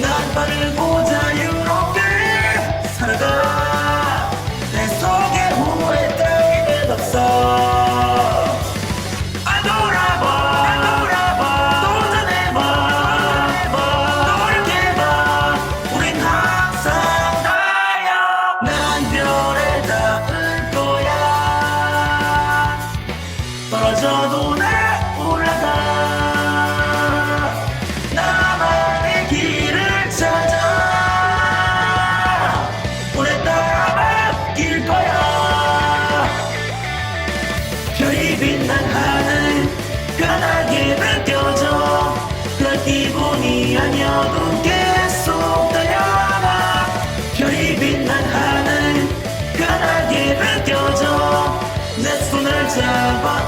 난 바르고자 유럽게 살아가. 내 속에 후회 따위는 없어 안 돌아봐 안 돌아봐 도전해봐. 노력해봐. 우린 항상 달려 난 별에 닿을 거야. 떨어져도 난 빛난 하늘 편하게 느껴져. 그런 기분이 아니어도 계속 달려가 별이 빛난 하늘 편하게 느껴져. 내 손을 잡아